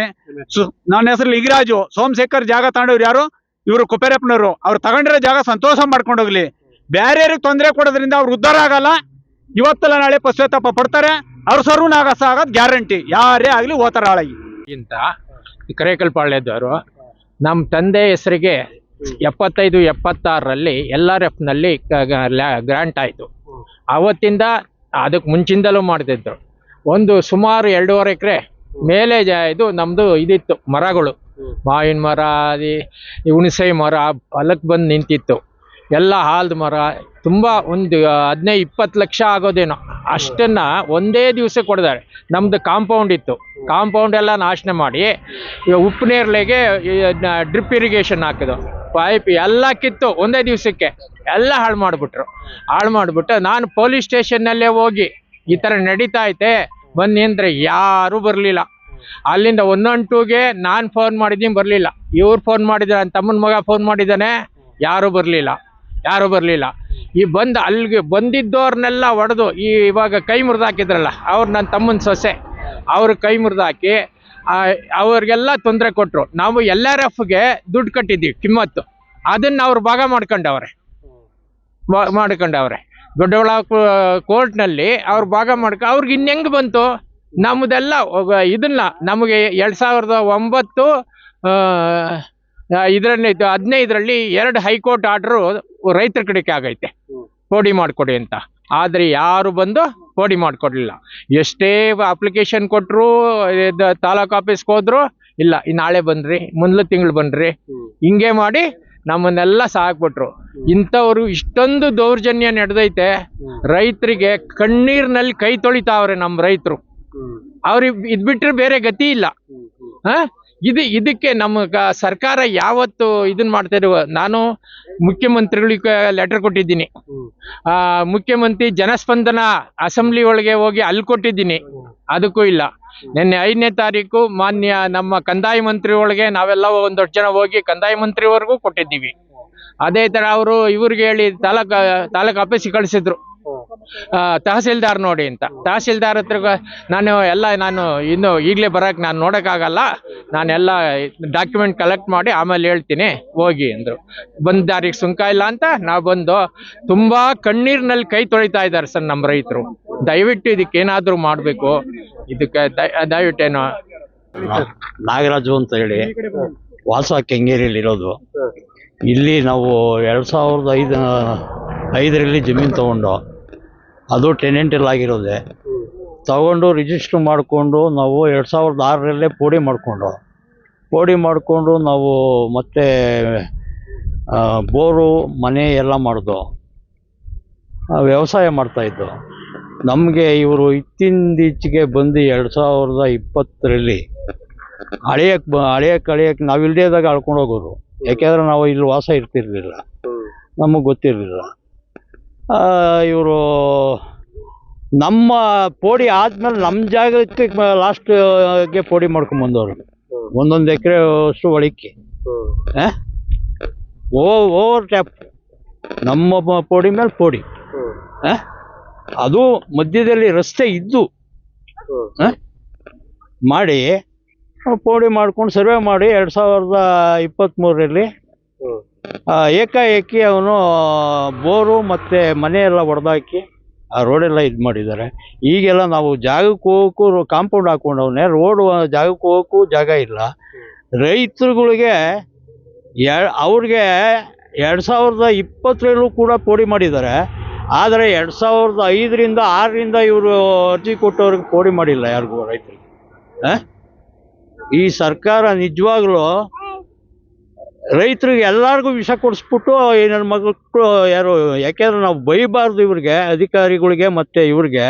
ನನ್ನ ಹೆಸರು ಲಿಂಗರಾಜು ಸೋಮಶೇಖರ್ ಜಾಗ ತಗೊಂಡವ್ರು ಯಾರು? ಇವರು ಕುಪೇರಪ್ಪನವರು. ಅವ್ರು ತಗೊಂಡಿರೋ ಜಾಗ ಸಂತೋಷ ಮಾಡ್ಕೊಂಡೋಗ್ಲಿ. ಬೇರೆಯವ್ರಿಗೆ ತೊಂದರೆ ಕೊಡೋದ್ರಿಂದ ಅವ್ರು ಉದ್ಧಾರ ಆಗಲ್ಲ. ಇವತ್ತಲ್ಲ ನಾಳೆ ಪಶ್ಚಾತ್ತಾಪ ಪಡ್ತಾರೆ. ಅವ್ರು ನಾಗಸ ಆಗೋದು ಗ್ಯಾರಂಟಿ. ಯಾರೇ ಆಗಲಿ ಓತಾರ ಹಾಳಾಗಿ. ಇಂತ ಕರೇಕಲ್ಪಾಳ್ಯದವರು ನಮ್ಮ ತಂದೆ ಹೆಸರಿಗೆ ಎಪ್ಪತ್ತೈದು, ಎಪ್ಪತ್ತಾರರಲ್ಲಿ ಎಲ್ ಆರ್ ಎಫ್ನಲ್ಲಿ ಗ್ರಾಂಟ್ ಆಯಿತು. ಅವತ್ತಿಂದ ಅದಕ್ಕೆ ಮುಂಚಿಂದಲೂ ಮಾಡ್ತಿದ್ರು. ಒಂದು ಸುಮಾರು ಎರಡೂವರೆ ಎಕರೆ ಮೇಲೆ ಇದು ನಮ್ಮದು ಇದಿತ್ತು ಮರಗಳು. ಮಾವಿನ ಮರ ಹುಣಸೆ ಮರ ಹೊಲಕ್ಕೆ ಬಂದು ನಿಂತಿತ್ತು. ಎಲ್ಲ ಹಾಲ್ದ ಮರ, ತುಂಬ ಒಂದು ಹದಿನೈದು ಇಪ್ಪತ್ತು ಲಕ್ಷ ಆಗೋದೇನೋ. ಅಷ್ಟನ್ನ ಒಂದೇ ದಿವಸ ಕೊಡ್ತಾರೆ. ನಮ್ಮದು ಕಾಂಪೌಂಡ್ ಇತ್ತು. ಕಾಂಪೌಂಡ್ ಎಲ್ಲ ನಾಶನ ಮಾಡಿ ಉಪ್ಪು ನೇರ್ಲೆಗೆ ಡ್ರಿಪ್ ಇರಿಗೇಷನ್ ಹಾಕಿದ್ರು ಪೈಪ್ ಎಲ್ಲ ಕಿತ್ತು ಒಂದೇ ದಿವಸಕ್ಕೆ. ಎಲ್ಲ ಹಾಳು ಮಾಡಿಬಿಟ್ರು. ಹಾಳು ಮಾಡಿಬಿಟ್ಟು ನಾನು ಪೊಲೀಸ್ ಸ್ಟೇಷನ್ನಲ್ಲೇ ಹೋಗಿ ಈ ಥರ ನಡೀತಾ ಐತೆ. ಬನ್ನಿ ಅಂದರೆ ಯಾರೂ ಬರಲಿಲ್ಲ. ಅಲ್ಲಿಂದ ಒಂದೊಂದು ಟೂಗೆ ನಾನು ಫೋನ್ ಮಾಡಿದ್ದೀನಿ, ಬರಲಿಲ್ಲ. ಇವ್ರು ಫೋನ್ ಮಾಡಿದ್ದಾರೆ ನನ್ನ ತಮ್ಮನ ಮಗ ಫೋನ್ ಮಾಡಿದ್ದಾನೆ, ಯಾರೂ ಬರಲಿಲ್ಲ. ಯಾರೂ ಬರಲಿಲ್ಲ. ಈ ಬಂದು ಅಲ್ಲಿಗೆ ಬಂದಿದ್ದವ್ರನ್ನೆಲ್ಲ ಹೊಡೆದು ಈ ಇವಾಗ ಕೈ ಮುರಿದು ಹಾಕಿದ್ರಲ್ಲ, ಅವ್ರು ನನ್ನ ತಮ್ಮನ ಸೊಸೆ. ಅವ್ರ ಕೈ ಮುರಿದು ಹಾಕಿ ಅವ್ರಿಗೆಲ್ಲ ತೊಂದರೆ ಕೊಟ್ಟರು ನಾವು ಎಲ್ ಆರ್ ಎಫ್ಗೆ ದುಡ್ಡು ಕಟ್ಟಿದ್ದೀವಿ, ಕಿಮ್ಮತ್ತು. ಅದನ್ನ ಅವ್ರು ಭಾಗ ಮಾಡ್ಕೊಂಡವ್ರೆ. ಮಾಡ್ಕೊಂಡವ್ರೆ. ಮಾಡ್ಕೊಂಡವ್ರೆ ಕೋರ್ಟ್ ಕೋರ್ಟ್ನಲ್ಲಿ ಅವ್ರು ಭಾಗ ಮಾಡ್ಕೊ, ಅವ್ರಿಗೆ ಇನ್ನೆಂಗ್ ಬಂತು? ನಮ್ಮದೆಲ್ಲ ಇದನ್ನ ನಮಗೆ ಎರಡು ಸಾವಿರದ ಒಂಬತ್ತು ಇದರಲ್ಲಿ ಹದಿನೈದರಲ್ಲಿ ಎರಡು ಹೈಕೋರ್ಟ್ ಆರ್ಡ್ರು ರೈತರ ಕಡೆಗೆ ಆಗೈತೆ. ಪೋಡಿ ಮಾಡಿಕೊಡಿ ಅಂತ. ಆದರೆ ಯಾರು ಬಂದು ಪೋಡಿ ಮಾಡಿಕೊಡ್ಲಿಲ್ಲ. ಎಷ್ಟೇ ಅಪ್ಲಿಕೇಶನ್ ಕೊಟ್ಟರು ತಾಲೂಕು ಆಫೀಸ್ಗೆ ಹೋದ್ರು ಇಲ್ಲ ನಾಳೆ ಬನ್ರಿ ಮುಂದ್ಲು ತಿಂಗಳು ಬನ್ರಿ. ಹಿಂಗೆ ಮಾಡಿ ನಮ್ಮನ್ನೆಲ್ಲ ಸಾಕ್ಬಿಟ್ರು. ಇಂಥವ್ರು ಇಷ್ಟೊಂದು ದೌರ್ಜನ್ಯ ನಡೆದೈತೆ. ರೈತರಿಗೆ ಕಣ್ಣೀರಿನಲ್ಲಿ ಕೈ ತೊಳಿತಾವ್ರೆ ನಮ್ಮ ರೈತರು. ಅವ್ರಿಗೆ ಇದ್ ಬಿಟ್ರೆ ಬೇರೆ ಗತಿ ಇಲ್ಲ. ಹಾ ಇದು ಇದಕ್ಕೆ ನಮ್ಮ ಸರ್ಕಾರ ಯಾವತ್ತು ಇದನ್ನ ಮಾಡ್ತಾ ನಾನು ಮುಖ್ಯಮಂತ್ರಿಗಳಿಗೆ ಲೆಟರ್ ಕೊಟ್ಟಿದ್ದೀನಿ. ಆ, ಮುಖ್ಯಮಂತ್ರಿ ಜನಸ್ಪಂದನ ಅಸೆಂಬ್ಲಿ ಒಳಗೆ ಹೋಗಿ ಅಲ್ಲಿ ಕೊಟ್ಟಿದ್ದೀನಿ. ಅದಕ್ಕೂ ಇಲ್ಲ. ನಿನ್ನೆ ಐದನೇ ತಾರೀಕು ಮಾನ್ಯ ನಮ್ಮ ಕಂದಾಯ ಮಂತ್ರಿ ಒಳಗೆ ನಾವೆಲ್ಲ ಒಂದಷ್ಟು ಜನ ಹೋಗಿ ಕಂದಾಯ ಮಂತ್ರಿವರೆಗೂ ಕೊಟ್ಟಿದ್ದೀವಿ. ಅದೇ ತರ ಅವರು ಇವ್ರಿಗೆ ಹೇಳಿ ತಾಲೂಕ್ ತಾಲೂಕ್ ಆಫೀಸಿಗೆ ಕಳಿಸಿದ್ರು. ತಹಸೀಲ್ದಾರ್ ನೋಡಿ ಅಂತ. ತಹಸೀಲ್ದಾರ್ ಹತ್ರ ನಾನು ಎಲ್ಲ ನಾನು ಇನ್ನು ಈಗಲೇ ಬರಕ್ಕೆ ನಾನು ನೋಡೋಕ್ಕಾಗಲ್ಲ. ನಾನೆಲ್ಲ ಡಾಕ್ಯುಮೆಂಟ್ ಕಲೆಕ್ಟ್ ಮಾಡಿ ಆಮೇಲೆ ಹೇಳ್ತೀನಿ, ಹೋಗಿ ಅಂದರು. ಬಂದ ದಾರಿಗೆ ಸುಂಕ ಇಲ್ಲ ಅಂತ ನಾವು ಬಂದು ತುಂಬ ಕಣ್ಣೀರಿನಲ್ಲಿ ಕೈ ತೊಳಿತಾ ಇದ್ದಾರೆ ಸರ್ ನಮ್ಮ ರೈತರು. ದಯವಿಟ್ಟು ಇದಕ್ಕೆ ಏನಾದರೂ ಮಾಡಬೇಕು. ಇದಕ್ಕೆ ದಯವಿಟ್ಟು ಏನು ನಾಗರಾಜು ಅಂತ ಹೇಳಿ ವಾಸ ಕೆಂಗೇರಿಯಲ್ಲಿ ಇರೋದು. ಇಲ್ಲಿ ನಾವು ಎರಡು ಸಾವಿರದ ಐದು, ಐದರಲ್ಲಿ ಜಮೀನು ತಗೊಂಡು ಅದು ಟೆನೆಂಟಲ್ಲಿ ಆಗಿರೋದೆ. ತಗೊಂಡು ರಿಜಿಸ್ಟ್ರ್ ಮಾಡಿಕೊಂಡು ನಾವು ಎರಡು ಸಾವಿರದ ಆರರಲ್ಲೇ ಪೋಡಿ ಮಾಡಿಕೊಂಡು. ಪೋಡಿ ಮಾಡಿಕೊಂಡು ನಾವು ಮತ್ತೆ ಬೋರು ಮನೆ ಎಲ್ಲ ಮಾಡಿದ್ವು ವ್ಯವಸಾಯ ಮಾಡ್ತಾಯಿದ್ದು ನಮಗೆ ಇವರು ಇತ್ತಿಂದೀಚೆಗೆ ಬಂದು ಎರಡು ಸಾವಿರದ ಇಪ್ಪತ್ತರಲ್ಲಿ ಹಳೆಯಕ್ಕೆ ಬ ಅಳೆಯಕ್ಕೆ ಅಳೆಯಕ್ಕೆ ನಾವು ಇಲ್ಲದೇ ಇದ್ದಾಗ ಅಳ್ಕೊಂಡು ಹೋಗೋರು. ಯಾಕೆಂದ್ರೆ ನಾವು ಇಲ್ಲಿ ವಾಸ ಇರ್ತಿರ್ಲಿಲ್ಲ. ನಮಗೆ ಗೊತ್ತಿರಲಿಲ್ಲ. ಇವರು ನಮ್ಮ ಪೋಡಿ ಆದ್ಮೇಲೆ ನಮ್ಮ ಜಾಗಕ್ಕೆ ಲಾಸ್ಟ್ಗೆ ಪೋಡಿ ಮಾಡ್ಕೊಂಬಂದವ್ರು ಒಂದೊಂದು ಎಕರೆ ಅಷ್ಟು ಒಳಕ್ಕೆ ಓ ಓವರ್ ಟ್ಯಾಪ್. ನಮ್ಮ ಪೋಡಿ ಮೇಲೆ ಪೋಡಿ? ಅದು ಮಧ್ಯದಲ್ಲಿ ರಸ್ತೆ ಇದ್ದು? ಮಾಡಿ ಪೋಡಿ ಮಾಡ್ಕೊಂಡು ಸರ್ವೆ ಮಾಡಿ ಎರಡು ಸಾವಿರದ ಇಪ್ಪತ್ತ್ಮೂರರಲ್ಲಿ ಏಕಾಏಕಿ ಅವನು ಬೋರು ಮತ್ತು ಮನೆ ಎಲ್ಲ ಹೊಡೆದಾಕಿ ಆ ರೋಡೆಲ್ಲ ಇದು ಮಾಡಿದ್ದಾರೆ. ಈಗೆಲ್ಲ ನಾವು ಜಾಗಕ್ಕೆ ಹೋಗೋಕ್ಕೂ ಕಾಂಪೌಂಡ್ ಹಾಕೊಂಡವನೆ, ರೋಡು ಜಾಗಕ್ಕೆ ಹೋಗೋಕ್ಕೂ ಜಾಗ ಇಲ್ಲ. ರೈತರುಗಳಿಗೆ ಅವ್ರಿಗೆ ಎರಡು ಸಾವಿರದ ಇಪ್ಪತ್ತರಲ್ಲೂ ಕೂಡ ಪೋಡಿ ಮಾಡಿದ್ದಾರೆ. ಆದರೆ ಎರಡು ಸಾವಿರದ ಐದರಿಂದ ಆರರಿಂದ ಇವರು ಅರ್ಜಿ ಕೊಟ್ಟವ್ರಿಗೆ ಪೋಡಿ ಮಾಡಿಲ್ಲ ಯಾರಿಗೂ ರೈತರಿಗೆ? ಈ ಸರ್ಕಾರ ನಿಜವಾಗ್ಲೂ ರೈತರಿಗೆ ಎಲ್ಲರಿಗೂ ವಿಷ ಕೊಡಿಸ್ಬಿಟ್ಟು ನನ್ನ ಮಕ್ಕಳು ಯಾರು ಯಾಕೆಂದ್ರೆ ನಾವು ಬೈಬಾರ್ದು ಇವ್ರಿಗೆ ಅಧಿಕಾರಿಗಳಿಗೆ ಮತ್ತು ಇವ್ರಿಗೆ.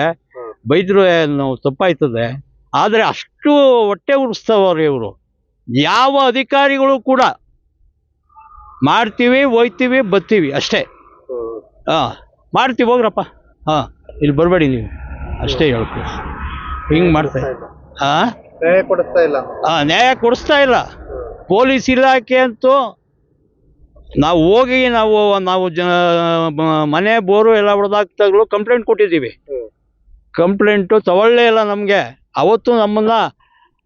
ಬೈದ್ರು ನಾವು ತಪ್ಪಾಯ್ತದೆ. ಆದರೆ ಅಷ್ಟು ಹೊಟ್ಟೆ ಉರಿಸ್ತವ್ರೆ ಇವರು. ಯಾವ ಅಧಿಕಾರಿಗಳು ಕೂಡ ಮಾಡ್ತೀವಿ ಹೋಯ್ತೀವಿ ಬರ್ತೀವಿ ಅಷ್ಟೇ. ಹಾಂ ಮಾಡ್ತೀವಿ ಹೋಗ್ರಪ್ಪ. ಹಾಂ ಇಲ್ಲಿ ಬರಬೇಡಿ ನೀವು. ಅಷ್ಟೇ ಹೇಳ್ತೀವಿ ಹಿಂಗೆ ಮಾಡ್ತಾ ಹಾಂ? ನ್ಯಾಯ ಕೊಡಿಸ್ತಾ ಇಲ್ಲ. ಹಾಂ ನ್ಯಾಯ ಕೊಡಿಸ್ತಾ ಇಲ್ಲ. ಪೊಲೀಸ್ ಇಲಾಖೆ ಅಂತೂ ನಾವು ಹೋಗಿ ನಾವು ನಾವು ಜ ಮನೆ ಬೋರು ಎಲ್ಲ ಹೊಡೆದಾಕ್ದಾಗಲೂ ಕಂಪ್ಲೇಂಟ್ ಕೊಟ್ಟಿದ್ದೀವಿ. ಕಂಪ್ಲೇಂಟು ತಗೊಳ್ಳೇ ಇಲ್ಲ ನಮಗೆ. ಅವತ್ತು ನಮ್ಮನ್ನ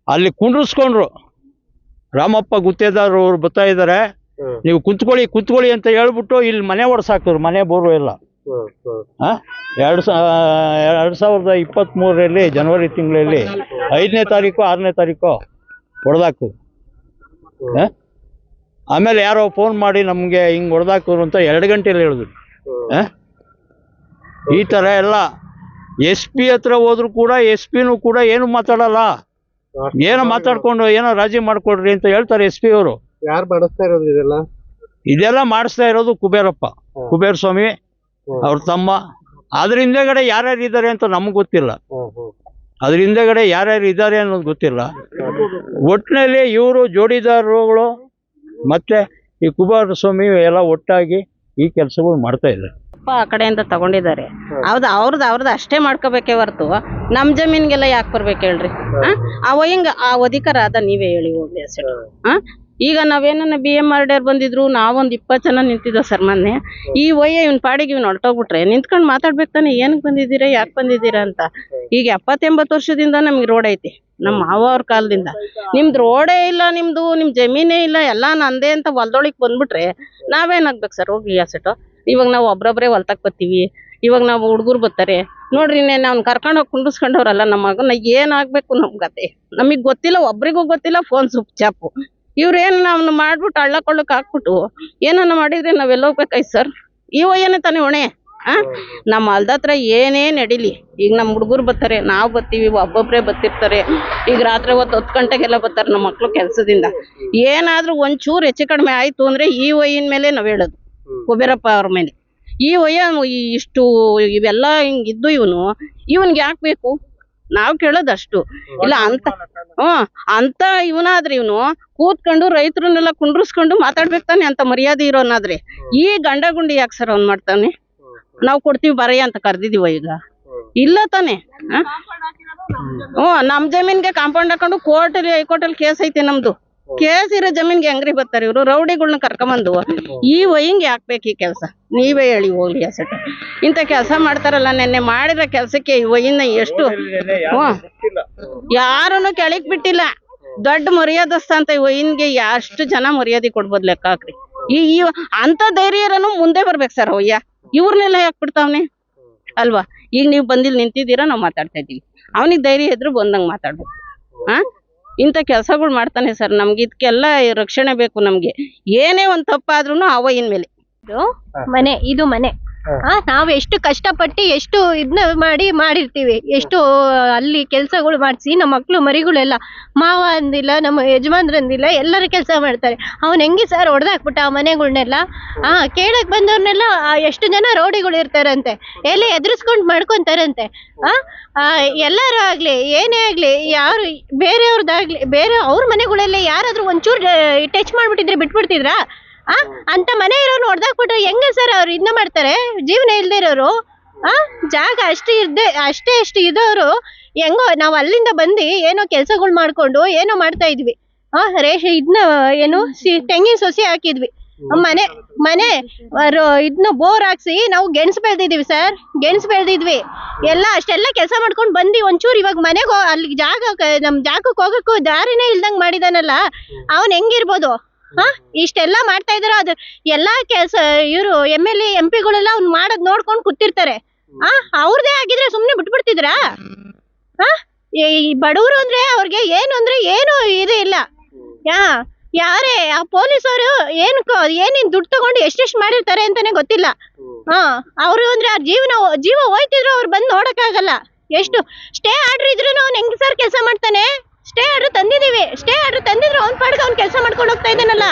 ಅಲ್ಲಿ ಕುಂಡ್ರಿಸ್ಕೊಂಡ್ರು. ರಾಮಪ್ಪ ಗುತ್ತೇದಾರ್ ಅವ್ರು ಬರ್ತಾ ಇದ್ದಾರೆ ನೀವು ಕುಂತ್ಕೊಳ್ಳಿ ಕುಂತ್ಕೊಳ್ಳಿ ಅಂತ ಹೇಳ್ಬಿಟ್ಟು ಇಲ್ಲಿ ಮನೆ ಹೊಡ್ಸಾಕಿದ್ರು ಮನೆ ಬೋರು ಎಲ್ಲ? ಎರಡು ಸಾ ಎರಡು ಸಾವಿರದ ಇಪ್ಪತ್ತ್ಮೂರರಲ್ಲಿ ಜನವರಿ ತಿಂಗಳಲ್ಲಿ ಐದನೇ ತಾರೀಕು ಆರನೇ ತಾರೀಕು ಹೊಡೆದಾಕು ಆಮೇಲೆ ಯಾರೋ ಫೋನ್ ಮಾಡಿ ನಮಗೆ ಹಿಂಗೆ ಹೊಡೆದಾಕೋರು ಅಂತ ಎರಡು ಗಂಟೆಯಲ್ಲಿ ಹೇಳಿದ್ರು? ಈ ಥರ ಎಲ್ಲ ಎಸ್ ಪಿ ಹತ್ರ ಹೋದ್ರು ಕೂಡ ಎಸ್ ಪಿನೂ ಕೂಡ ಏನು ಮಾತಾಡಲ್ಲ. ಏನೋ ಮಾತಾಡ್ಕೊಂಡು ಏನೋ ರಾಜಿ ಮಾಡ್ಕೊಡ್ರಿ ಅಂತ ಹೇಳ್ತಾರೆ ಎಸ್ ಪಿ ಅವರು. ಯಾರು ಮಾಡಿಸ್ತಾ ಇರೋದು ಇದೆಲ್ಲ? ಇದೆಲ್ಲ ಮಾಡಿಸ್ತಾ ಇರೋದು ಕುಬೇರಪ್ಪ. ಕುಬೇರ ಸ್ವಾಮಿ ಅವ್ರ ತಮ್ಮ. ಅದ್ರ ಹಿಂದೆಗಡೆ ಯಾರ್ಯಾರು ಇದ್ದಾರೆ ಅಂತ ನಮ್ಗೆ ಗೊತ್ತಿಲ್ಲ. ಅದ್ರ ಹಿಂದೆಗಡೆ ಯಾರ್ಯಾರು ಇದ್ದಾರೆ ಅನ್ನೋದು ಗೊತ್ತಿಲ್ಲ. ಒಟ್ಟಿನಲ್ಲಿ ಇವರು ಜೋಡಿದಾರರುಗಳು ಮತ್ತೆ ಈ ಕುಮಾರಸ್ವಾಮಿ ಎಲ್ಲ ಒಟ್ಟಾಗಿ ಈ ಕೆಲಸಗಳು ಮಾಡ್ತಾ ಇದ್ದಾರೆ. ಆ ಕಡೆಯಿಂದ ತಗೊಂಡಿದ್ದಾರೆ. ಹೌದು ಅವ್ರದ್ದು ಅವ್ರದ್ದು ಅಷ್ಟೇ ಮಾಡ್ಕೋಬೇಕೇ ಹೊರತು. ನಮ್ಮ ಜಮೀನಿಗೆಲ್ಲ ಯಾಕೆ ಬರ್ಬೇಕು ಹೇಳ್ರಿ? ಆ? ಆ ವಯಂಗ, ಆ ಅಧಿಕಾರ ಅದ ನೀವೇ ಹೇಳಿ ಹೋಗ್ಲಿ ಹಾ? ಈಗ ನಾವೇನ ಬಿ ಎಂ ಆರ್ ಡಿಯರ್ ಬಂದಿದ್ರು, ನಾವೊಂದು ಇಪ್ಪತ್ತು ಜನ ನಿಂತಿದ್ದೋ ಸರ್ ಮೊನ್ನೆ. ಈ ವಯ್ಯ ಇವ್ನ ಪಾಡಿಗೆ ಇವ್ನು ಹೊರಟೋಗ್ಬಿಟ್ರೆ, ನಿಂತ್ಕೊಂಡು ಮಾತಾಡ್ಬೇಕು ತಾನೆ ಏನಕ್ಕೆ ಬಂದಿದ್ದೀರಾ, ಯಾಕೆ ಬಂದಿದ್ದೀರಾ ಅಂತ. ಈಗ ಎಪ್ಪತ್ತೆಂಬತ್ತು ವರ್ಷದಿಂದ ನಮ್ಗೆ ರೋಡ್ ಐತಿ ನಮ್ಮ ಮಾವ ಅವ್ರ ಕಾಲದಿಂದ. ನಿಮ್ದು ರೋಡೇ ಇಲ್ಲ ನಿಮ್ದು, ನಿಮ್ ಜಮೀನೇ ಇಲ್ಲ, ಎಲ್ಲ ನಂದೇ ಅಂತ ಹೊಲ್ದೊಳಗೆ ಬಂದ್ಬಿಟ್ರೆ ನಾವೇನಾಗ್ಬೇಕು ಸರ್ ಹೋಗಿ ಅಸೆಟು ಇವಾಗ ನಾವು ಒಬ್ರೊಬ್ರೇ ಹೊಲ್ತಕ್ ಬರ್ತೀವಿ ಇವಾಗ ನಾವು ಹುಡುಗರು ಬರ್ತಾರೆ. ನೋಡ್ರಿ ನಾವ್ ಅವ್ನು ಕರ್ಕೊಂಡು ಹೋಗಿ ಕುಂಡಿಸ್ಕೊಂಡವ್ರಲ್ಲ ನಮ್ಮ ಮಗನ, ಏನಾಗಬೇಕು ನಮ್ಮ ಕತೆ ನಮಗೆ ಗೊತ್ತಿಲ್ಲ, ಒಬ್ರಿಗೂ ಗೊತ್ತಿಲ್ಲ, ಫೋನ್ ಸುಪ್ ಚಾಪು. ಇವ್ರೇನು ನಾವು ಮಾಡ್ಬಿಟ್ಟು ಹಳ್ಳ ಕೊಳ್ಳಕ್ಕೆ ಹಾಕ್ಬಿಟ್ಟು ಏನನ್ನ ಮಾಡಿದ್ರೆ ನಾವೆಲ್ಲ ಹೋಗ್ಬೇಕಾಯ್ತು ಸರ್? ಇವ ವಯ್ಯನೇ ತಾನೇ ಹೊಣೆ, ಆ? ನಮ್ಮ ಹತ್ರ ಏನೇ ನಡೀಲಿ. ಈಗ ನಮ್ಮ ಹುಡುಗರು ಬರ್ತಾರೆ, ನಾವು ಬರ್ತೀವಿ, ಒಬ್ಬೊಬ್ರೇ ಬರ್ತಿರ್ತಾರೆ. ಈಗ ರಾತ್ರಿ ಹೊತ್ತು ಹತ್ತು ಗಂಟೆಗೆಲ್ಲ ಬರ್ತಾರೆ ನಮ್ಮ ಮಕ್ಳು ಕೆಲಸದಿಂದ. ಏನಾದ್ರೂ ಒಂಚೂರು ಹೆಚ್ಚು ಕಡಿಮೆ ಆಯ್ತು ಅಂದ್ರೆ ಈ ವಯ್ಯಿನ ಮೇಲೆ ನಾವು ಹೇಳೋದು, ಕುಬೇರಪ್ಪ ಅವ್ರ ಮೇಲೆ. ಈ ವಯ್ಯ ಇಷ್ಟು ಇವೆಲ್ಲ ಹಿಂಗಿದ್ದು ಇವನು, ಇವನ್ಗೆ ಯಾಕೆ ಬೇಕು? ನಾವು ಕೇಳೋದಷ್ಟು. ಇಲ್ಲ ಅಂತ ಹ್ಮ್ ಅಂತ ಇವನಾದ್ರೆ ಇವನು ಕೂತ್ಕೊಂಡು ರೈತರನ್ನೆಲ್ಲ ಕುಂಡ್ರಸ್ಕೊಂಡು ಮಾತಾಡ್ಬೇಕು ತಾನೆ ಅಂತ ಮರ್ಯಾದೆ ಇರೋನಾದ್ರೆ ಈ ಗಂಡ ಗುಂಡಿ ಯಾಕೆ ಸರ್ ಅವ್ನ್ ಮಾಡ್ತಾನೆ? ನಾವ್ ಕೊಡ್ತೀವಿ ಬರೆಯ ಅಂತ ಕರ್ದಿದೀವ ಈಗ. ಇಲ್ಲ ತಾನೆ? ಹ್ಮ್. ನಮ್ ಜಮೀನ್ಗೆ ಕಾಂಪೌಂಡ್ ಹಾಕೊಂಡು ಕೋರ್ಟ್ ಹೈಕೋರ್ಟ್ ಅಲ್ಲಿ ಕೇಸ್ ಐತೆ ನಮ್ದು. ಕೇಸ್ ಇರೋ ಜಮೀನ್ಗೆ ಹೆಂಗ್ರಿ ಬರ್ತಾರೆ ಇವರು? ರೌಡಿಗಳ್ನ ಕರ್ಕೊಂಬಂದು ಈ ವಯ್ಯಂಗೆ ಹಾಕ್ಬೇಕು ಈ ಕೆಲಸ? ನೀವೇ ಹೇಳಿ ಹೋಗ್ಲಿ ಅಸಟ್. ಇಂಥ ಕೆಲಸ ಮಾಡ್ತಾರಲ್ಲ ನೆನ್ನೆ ಮಾಡಿರೋ ಕೆಲಸಕ್ಕೆ ಈ ವಯಿನ ಎಷ್ಟು? ಯಾರನ್ನು ಕೆಳಕ್ ಬಿಟ್ಟಿಲ್ಲ. ದೊಡ್ಡ ಮರ್ಯಾದಸ್ತ ಅಂತ ಈ ವಯಿನ್ಗೆ ಎಷ್ಟು ಜನ ಮರ್ಯಾದೆ ಕೊಡ್ಬೋದು ಲೆಕ್ಕ ಹಾಕ್ರಿ. ಈ ಅಂತ ಧೈರ್ಯರನು ಮುಂದೆ ಬರ್ಬೇಕು ಸರ್ ಅವಯ್ಯ ಇವ್ರನ್ನೆಲ್ಲ ಯಾಕೆ ಬಿಡ್ತಾವ್ನೆ? ಅಲ್ವಾ? ಈಗ ನೀವು ಬಂದಿಲ್ ನಿಂತಿದ್ದೀರಾ ನಾವು ಮಾತಾಡ್ತಾ ಇದ್ದೀವಿ. ಅವನಿಗೆ ಧೈರ್ಯ ಇದ್ರು ಬಂದಂಗೆ ಮಾತಾಡ್ಬೇಕು. ಹಾ? ಇಂಥ ಕೆಲಸಗಳು ಮಾಡ್ತಾನೆ ಸರ್. ನಮ್ಗೆ ಇದಕ್ಕೆಲ್ಲ ರಕ್ಷಣೆ ಬೇಕು ನಮಗೆ. ಏನೇ ಒಂದು ತಪ್ಪಾದ್ರೂ ಅವ ಇನ್ಮೇಲೆ. ಮೇಲೆ ಇದು ಮನೆ ಇದು ಮನೆ. ನಾವ್ ಎಷ್ಟು ಕಷ್ಟಪಟ್ಟು ಎಷ್ಟು ಇದ್ನ ಮಾಡಿ ಮಾಡಿರ್ತೀವಿ. ಎಷ್ಟು ಅಲ್ಲಿ ಕೆಲ್ಸಗಳು ಮಾಡಿಸಿ ನಮ್ಮ ಮಕ್ಳು ಮರಿಗಳೆಲ್ಲ ಮಾವ ಅಂದಿಲ್ಲ ನಮ್ಮ ಯಜಮಾನ್ರಂದಿಲ್ಲ ಎಲ್ಲರೂ ಕೆಲಸ ಮಾಡ್ತಾರೆ. ಅವ್ನ್ ಹೆಂಗೆ ಸರ್ ಹೊಡೆದಾಕ್ಬಿಟ್ಟ ಆ ಮನೆಗಳ್ನೆಲ್ಲ? ಆ ಕೇಳಕ್ ಬಂದವ್ರನ್ನೆಲ್ಲ ಎಷ್ಟು ಜನ ರೌಡಿಗಳು ಇರ್ತಾರಂತೆ. ಎಲ್ಲಿ ಎದುರಿಸ್ಕೊಂಡು ಮಾಡ್ಕೊಂತಾರಂತೆ. ಆ, ಎಲ್ಲರೂ ಆಗ್ಲಿ ಏನೇ ಆಗ್ಲಿ ಯಾರು ಬೇರೆಯವ್ರದ್ದಾಗ್ಲಿ ಬೇರೆ ಅವ್ರ ಮನೆಗಳೆಲ್ಲ ಯಾರಾದ್ರೂ ಒಂಚೂರು ಟಚ್ ಮಾಡ್ಬಿಟ್ಟಿದ್ರೆ ಬಿಟ್ಬಿಡ್ತಿದ್ರಾ? ಆ? ಅಂತ ಮನೆ ಇರೋನು ಹೊಡೆದಾಕ್ಬಿಟ್ರೆ ಹೆಂಗೆ ಸರ್ ಅವ್ರು ಇದನ್ನ ಮಾಡ್ತಾರೆ? ಜೀವನ ಇಲ್ಲದೆ ಇರೋರು? ಆ? ಜಾಗ ಅಷ್ಟು ಇದ್ದೆ ಅಷ್ಟೇ ಅಷ್ಟು ಇದ್ದವರು ಹೆಂಗೋ ನಾವು ಅಲ್ಲಿಂದ ಬಂದು ಏನೋ ಕೆಲಸಗಳು ಮಾಡಿಕೊಂಡು ಏನೋ ಮಾಡ್ತಾ ಇದ್ವಿ. ಆ ರೇಷ ಇದನ್ನ ಏನು ಸಿ ತೆಂಗಿನ ಸೊಸಿ ಹಾಕಿದ್ವಿ. ಮನೆ ಮನೆ ಇದನ್ನ ಬೋರ್ ಹಾಕ್ಸಿ ನಾವು ಗೆಣಸು ಬೆಳೆದಿದ್ವಿ ಸರ್. ಗೆಣಸು ಬೆಳೆದಿದ್ವಿ. ಎಲ್ಲ ಅಷ್ಟೆಲ್ಲ ಕೆಲಸ ಮಾಡ್ಕೊಂಡು ಬಂದು ಒಂಚೂರು ಇವಾಗ ಮನೆಗೆ ಅಲ್ಲಿ ಜಾಗ ನಮ್ಮ ಜಾಗಕ್ಕೆ ಹೋಗೋಕ್ಕೂ ದಾರಿನೇ ಇಲ್ದಂಗೆ ಮಾಡಿದಾನಲ್ಲ. ಅವನು ಹೆಂಗಿರ್ಬೋದು? ಹಾ? ಇಷ್ಟೆಲ್ಲ ಮಾಡ್ತಾ ಇದಾರ ಅದು ಎಲ್ಲಾ ಕೆಲ್ಸ, ಇವರು ಎಂ ಎಲ್ ಎ ಎಂ ಪಿಗಳೆಲ್ಲ ಅವ್ನ್ ಮಾಡದ್ ನೋಡ್ಕೊಂಡ್ ಕೂತಿರ್ತಾರೆ. ಆ ಅವ್ರದೇ ಆಗಿದ್ರೆ ಸುಮ್ನೆ ಬಿಟ್ಬಿಡ್ತಿದ್ರಾ? ಹಾ? ಈ ಬಡವರು ಅಂದ್ರೆ ಅವ್ರಿಗೆ ಏನು ಅಂದ್ರೆ ಏನು ಇದು ಇಲ್ಲ. ಯಾ, ಯಾರೇ, ಆ ಪೊಲೀಸ್ ಅವರು ಏನ್ ಏನೇನ್ ದುಡ್ಡು ತಗೊಂಡು ಎಷ್ಟೆಷ್ಟು ಮಾಡಿರ್ತಾರೆ ಅಂತಾನೆ ಗೊತ್ತಿಲ್ಲ. ಹಾ, ಅವ್ರು ಅಂದ್ರೆ ಆ ಜೀವನ, ಜೀವ ಹೋಯ್ತಿದ್ರು ಅವ್ರು ಬಂದು ನೋಡಕ್ಕಾಗಲ್ಲ. ಎಷ್ಟು, ಸ್ಟೇ ಆರ್ಡರ್ ಇದ್ರು ಅವ್ನು ಹೆಂಗ್ ಸರ್ ಕೆಲಸ ಮಾಡ್ತಾನೆ? ಸ್ಟೇ ಆರ್ಡರ್ ತಂದಿದೀವಿ ಸ್ಟೇ ಆರ್ಡರ್ ತಂದಿದ್ರು ಅವ್ನ್ ಪಾಡಿಗೆ ಅವ್ನ್ ಕೆಲಸ ಮಾಡ್ಕೊಂಡು ಹೋಗ್ತಾ ಇದ್ದಾನಲ್ಲ.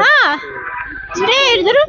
ಹಾ. ಸ್ಟೇ ಹಿಡಿದ್ರು